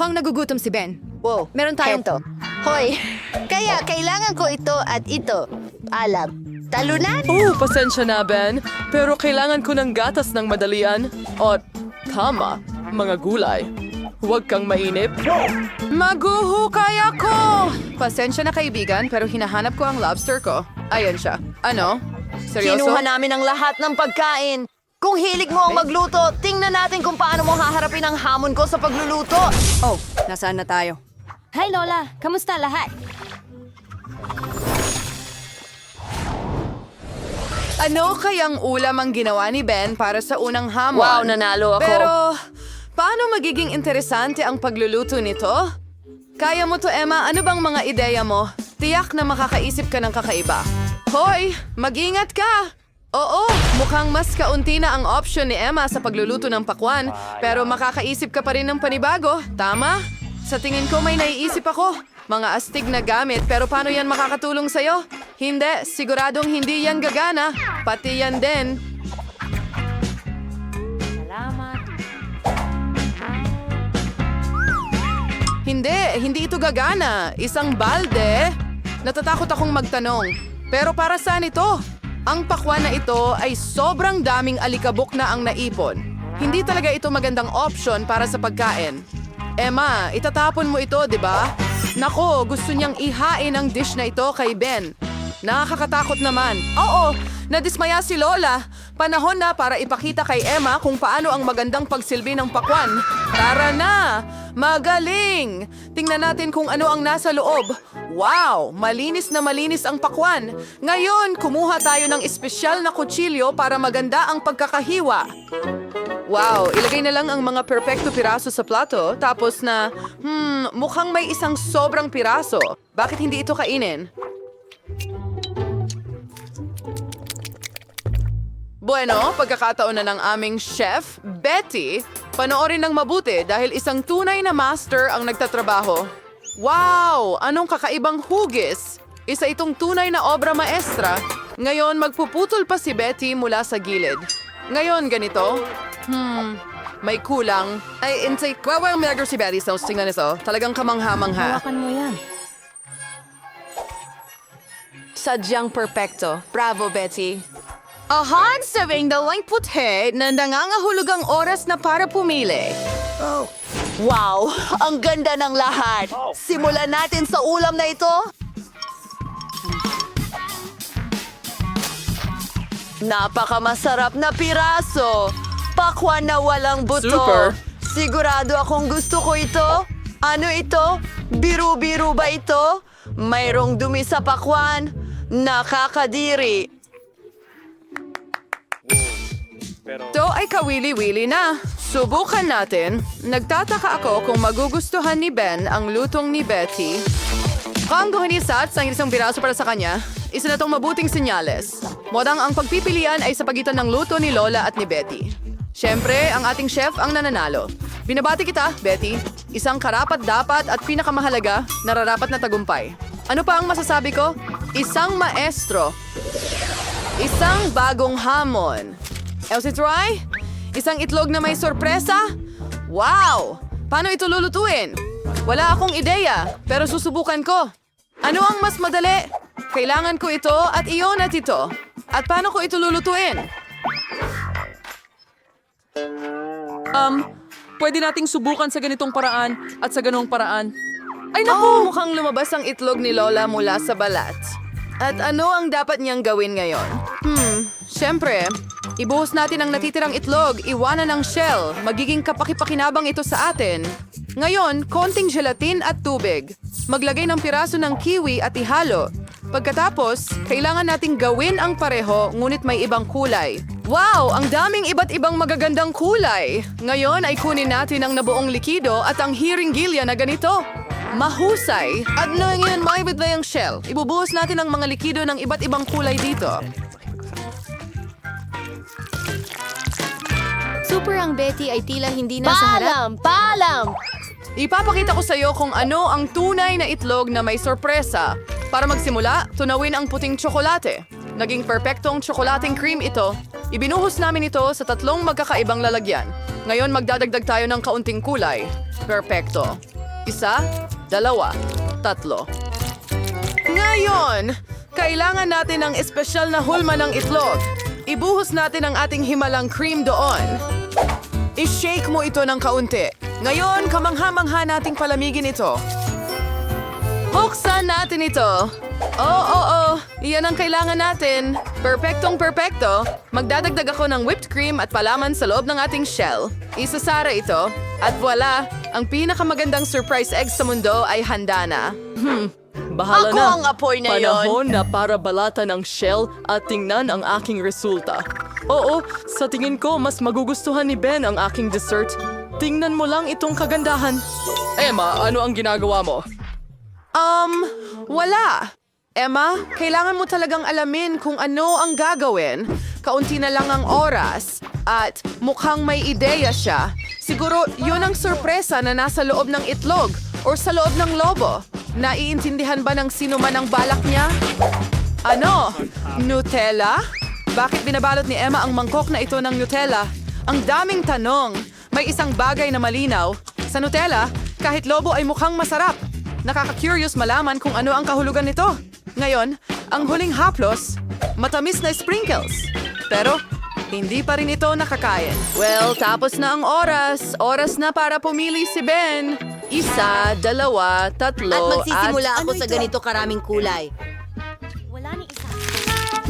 Mukhang nagugutom si Ben. Wow, Meron tayong Heto. Hoy, kaya kailangan ko ito at ito. Alam, talunan? Oh, pasensya na, Ben. Pero kailangan ko ng gatas ng madalian. O, tama, mga gulay. Huwag kang mainip. Maguhukay ako! Pasensya na kaibigan, pero hinahanap ko ang lobster ko. Ayan siya. Ano? Seryoso? Kinuha namin ang lahat ng pagkain. Kung hilig mo ang magluto, tingnan natin kung paano mo haharapin ang hamon ko sa pagluluto. Oh, nasaan na tayo? Hi Lola, kamusta lahat? Ano kayang ulam ang ginawa ni Ben para sa unang hamon? Wow, nanalo ako. Pero, paano magiging interesante ang pagluluto nito? Kaya mo to, Emma. Ano bang mga ideya mo? Tiyak na makakaisip ka ng kakaiba. Hoy, mag-ingat ka! Oo, mukhang mas kaunti na ang option ni Emma sa pagluluto ng pakwan. Pero makakaisip ka pa rin ng panibago, tama? Sa tingin ko may naiisip ako. Mga astig na gamit, pero paano yan makakatulong sa'yo? Hindi, siguradong hindi yan gagana. Pati yan din. Hindi, hindi ito gagana. Isang balde. Natatakot akong magtanong. Pero para saan ito? Ang pakwan na ito ay sobrang daming alikabok na ang naipon. Hindi talaga ito magandang option para sa pagkain. Emma, itatapon mo ito, di ba? Nako, gusto niyang ihain ang dish na ito kay Ben. Nakakatakot naman. Oo, nadismaya si Lola. Panahon na para ipakita kay Emma kung paano ang magandang pagsilbi ng pakwan. Tara na! Magaling! Tingnan natin kung ano ang nasa loob. Wow! Malinis na malinis ang pakwan. Ngayon, kumuha tayo ng espesyal na kutsilyo para maganda ang pagkakahiwa. Wow, ilagay na lang ang mga perpekto piraso sa plato, tapos na, hmm, mukhang may isang sobrang piraso. Bakit hindi ito kainin? Bueno, pagkakataon na ng aming chef, Betty, panoorin ng mabuti dahil isang tunay na master ang nagtatrabaho. Wow! Anong kakaibang hugis? Isa itong tunay na obra maestra. Ngayon, magpuputol pa si Betty mula sa gilid. Ngayon, ganito. Hmm, may kulang. Ay, insay, kwawa ang milagro si Betty sa tingnan nito. Talagang kamangha-mangha. Hawakan mo yan. Sadyang perpekto. Bravo, Betty. Ahan, sabing dalang puti na nangangahulog ang oras na para pumili. Wow, ang ganda ng lahat. Simulan natin sa ulam na ito. Napakamasarap na piraso. Pakwan na walang buto. Super. Sigurado akong gusto ko ito. Ano ito? Biru-biru ba ito? Mayroong dumi sa pakwan. Nakakadiri. To ay kawili-wili na. Subukan natin. Nagtataka ako kung magugustuhan ni Ben ang lutong ni Betty. Kung guhinisat sa isang biraso para sa kanya, isa na tong mabuting senyales. Modang ang pagpipilian ay sa pagitan ng luto ni Lola at ni Betty. Siyempre, ang ating chef ang nananalo. Binabati kita, Betty. Isang karapat-dapat at pinakamahalaga, nararapat na tagumpay. Ano pa ang masasabi ko? Isang maestro. Isang bagong hamon. Elsie Troy? Isang itlog na may sorpresa? Wow! Paano ito lulutuin? Wala akong ideya, pero susubukan ko. Ano ang mas madali? Kailangan ko ito at iyon at ito. At paano ko ito lulutuin? Um, pwede nating subukan sa ganitong paraan at sa ganong paraan. Ay naku, mukhang lumabas ang itlog ni Lola mula sa balat. At ano ang dapat niyang gawin ngayon? Hmm, syempre, ibuhos natin ang natitirang itlog, iwanan ang shell, magiging kapakipakinabang ito sa atin. Ngayon, konting gelatin at tubig. Maglagay ng piraso ng kiwi at ihalo. Pagkatapos, kailangan nating gawin ang pareho ngunit may ibang kulay. Wow! Ang daming iba't ibang magagandang kulay! Ngayon ay kunin natin ang nabuong likido at ang hiringgilya na ganito. Mahusay! At ngayon, maibit na yung shell. Ibubuhos natin ang mga likido ng iba't ibang kulay dito. Super ang Betty ay tila hindi na sa harap. Paalam! Paalam! Ipapakita ko sa iyo kung ano ang tunay na itlog na may sorpresa. Para magsimula, tunawin ang puting tsokolate. Naging perpektong tsokolating cream ito. Ibinuhos namin ito sa tatlong magkakaibang lalagyan. Ngayon magdadagdag tayo ng kaunting kulay. Perpekto. Isa, dalawa, tatlo. Ngayon, kailangan natin ng espesyal na hulma ng itlog. Ibuhos natin ang ating himalang cream doon. I-shake mo ito ng kaunti. Ngayon, kamangha-mangha nating palamigin ito. Buksan natin ito. Oo, oo, oo. Iyan ang kailangan natin. Perpektong perpekto. Magdadagdag ako ng whipped cream at palaman sa loob ng ating shell. Isasara ito. At voila, ang pinakamagandang surprise egg sa mundo ay handa na. Bahala Ako na. ang apoy na yon. Panahon na para balatan ng shell at tingnan ang aking resulta. Oo, sa tingin ko mas magugustuhan ni Ben ang aking dessert. Tingnan mo lang itong kagandahan. Emma, ano ang ginagawa mo? Um, wala. Emma, kailangan mo talagang alamin kung ano ang gagawin. Kaunti na lang ang oras. At mukhang may ideya siya. Siguro yun ang sorpresa na nasa loob ng itlog or sa loob ng lobo. Naiintindihan ba ng sino man ang balak niya? Ano? Nutella? Bakit binabalot ni Emma ang mangkok na ito ng Nutella? Ang daming tanong. May isang bagay na malinaw. Sa Nutella, kahit lobo ay mukhang masarap. Nakaka-curious malaman kung ano ang kahulugan nito. Ngayon, ang huling haplos, matamis na sprinkles. Pero, hindi pa rin ito nakakain. Well, tapos na ang oras. Oras na para pumili si Ben. Isa, dalawa, tatlo, At magsisimula at- ako sa ganito karaming kulay.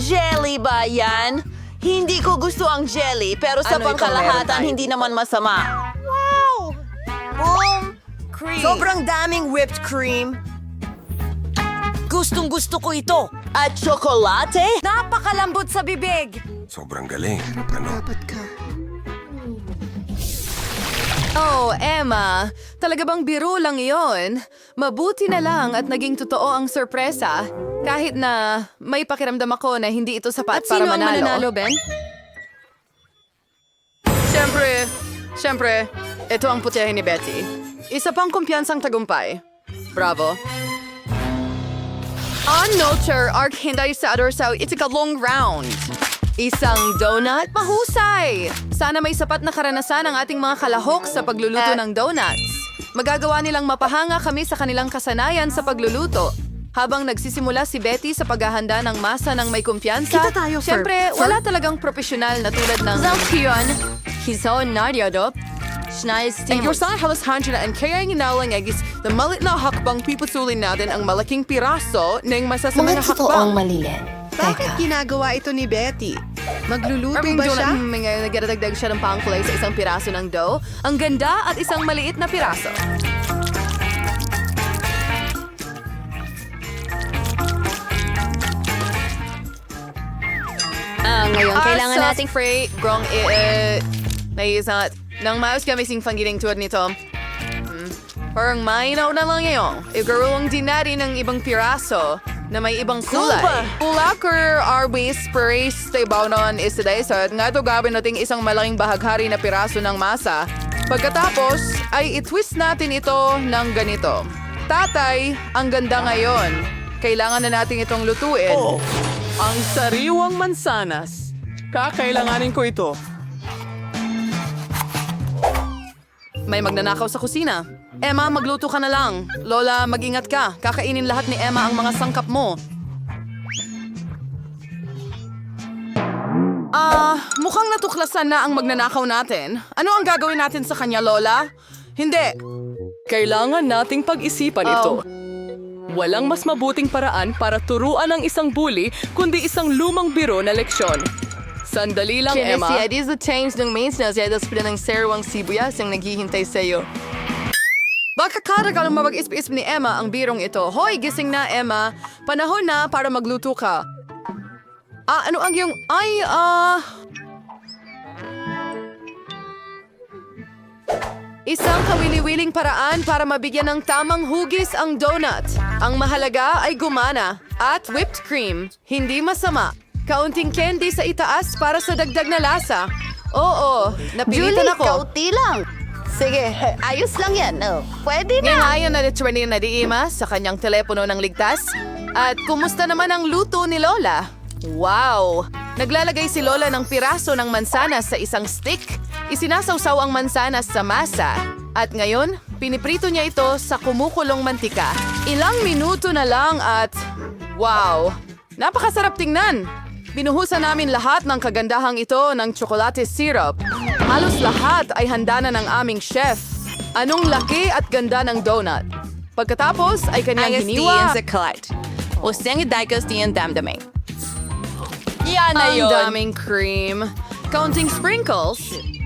Jelly ba yan? Hindi ko gusto ang jelly, pero sa Ano pangkalahatan, hindi naman masama. Boom! Sobrang daming whipped cream. Gustong gusto ko ito. At tsokolate? Napakalambot sa bibig. Sobrang galing. Ano? Oh, Emma, talaga bang biro lang iyon? Mabuti na lang at naging totoo ang sorpresa. Kahit na may pakiramdam ako na hindi ito sapat At para sino ang manalo. mananalo, Ben? Siyempre, siyempre, ito ang putihin ni Betty. Isa pang kumpiyansang tagumpay. Bravo. Arc hinday sa adorsaw itikalong round. Isang donut, mahusay! Sana may sapat na karanasan ang ating mga kalahok sa pagluluto ng donuts. Magagawa nilang mapahanga kami sa kanilang kasanayan sa pagluluto. Habang nagsisimula si Betty sa paghahanda ng masa ng may kumpiyansa, Kita tayo, syempre, Fer. wala talagang profesional na tulad ng... Zalkion, hiso naryadop, schneiz And your son halos handya na ang kaya nginalang agis na malit na hakbang pipusulin natin ang malaking piraso ng masasama na hakbang. malilin. Bakit ginagawa ito ni Betty? Magluluto Arming ba donut, siya? mm, may nagdadagdag siya ng pangkulay sa isang piraso ng dough. Ang ganda at isang maliit na piraso. Ah, ngayon, kailangan Asa nating... spray, grong eh, naiisat. Nang maus kami sing panggiling tuwad nito. Hmm. Parang mainaw na lang ngayon. Igaruwang din natin ng ibang piraso na may ibang kulay. Super! Ulakar arwis sprays sa ibaw nun is today sa nga to gawin nating isang malaking bahaghari na piraso ng masa. Pagkatapos ay itwist natin ito ng ganito. Tatay, ang ganda ngayon. Kailangan na natin itong lutuin. Ang sariwang mansanas. Kakailanganin ko ito. May magnanakaw sa kusina. Emma, magluto ka na lang. Lola, mag-ingat ka. Kakainin lahat ni Emma ang mga sangkap mo. Ah, mukhang natuklasan na ang magnanakaw natin. Ano ang gagawin natin sa kanya, Lola? Hindi. Kailangan nating pag-isipan ito. Walang mas mabuting paraan para turuan ang isang bully kundi isang lumang biro na leksyon. Sandali lang, Emma. Kennedy, it is the change ng maintenance ay daspila ng serwang sibuyas ang naghihintay sa iyo. Baka kada ka lang mapag-isip-isip ni Emma ang birong ito. Hoy, gising na, Emma. Panahon na para magluto ka. Ah, ano ang yung... Ay, ah... Isang kawili-wiling paraan para mabigyan ng tamang hugis ang donut. Ang mahalaga ay gumana at whipped cream. Hindi masama. Kaunting candy sa itaas para sa dagdag na lasa. Oo, napilitan ako. kauti lang. Sige, ayos lang yan. Oh, pwede na. Ngayon na ni na Diima sa kanyang telepono ng ligtas. At kumusta naman ang luto ni Lola? Wow! Naglalagay si Lola ng piraso ng mansanas sa isang stick. Isinasawsaw ang mansanas sa masa. At ngayon, piniprito niya ito sa kumukulong mantika. Ilang minuto na lang at... Wow! Napakasarap tingnan! Binuhusan namin lahat ng kagandahang ito ng tsokolate syrup. Halos lahat ay handa na ng aming chef. Anong laki at ganda ng donut. Pagkatapos ay kanyang hiniwa. kalat. O siyang idaikas diyan damdaming. Yan na Ang yun. daming cream. Counting sprinkles.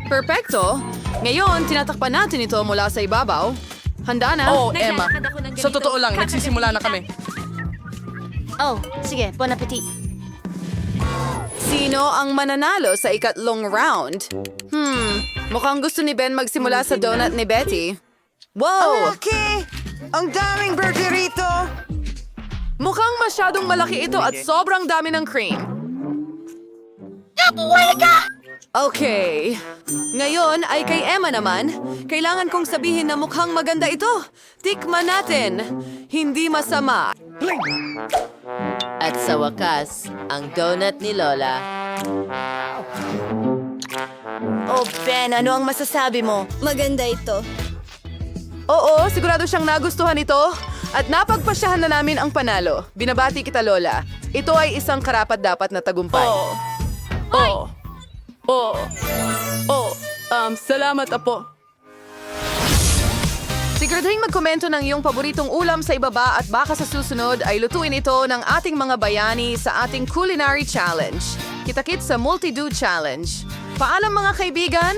Perfecto. Ngayon, tinatakpan natin ito mula sa ibabaw. Handa na? Oh, Emma. Sa totoo lang, nagsisimula na kami. Oh, sige, bon appetit. Sino ang mananalo sa ikatlong round? Hmm, mukhang gusto ni Ben magsimula sa donut ni Betty. Wow! Okay! Ang daming burger rito! Mukhang masyadong malaki ito at sobrang dami ng cream. Okay. Ngayon ay kay Emma naman. Kailangan kong sabihin na mukhang maganda ito. Tikman natin. Hindi masama. At sa wakas, ang donut ni Lola. Oh, Ben, ano ang masasabi mo? Maganda ito. Oo, sigurado siyang nagustuhan ito. At napagpasyahan na namin ang panalo. Binabati kita, Lola. Ito ay isang karapat-dapat na tagumpay. Oh. Oh. Oh. Um, salamat, Apo. Siguraduhin magkomento ng iyong paboritong ulam sa ibaba at baka sa susunod ay lutuin ito ng ating mga bayani sa ating culinary challenge. Kita-kit sa Multi-Do Challenge. Paalam mga kaibigan,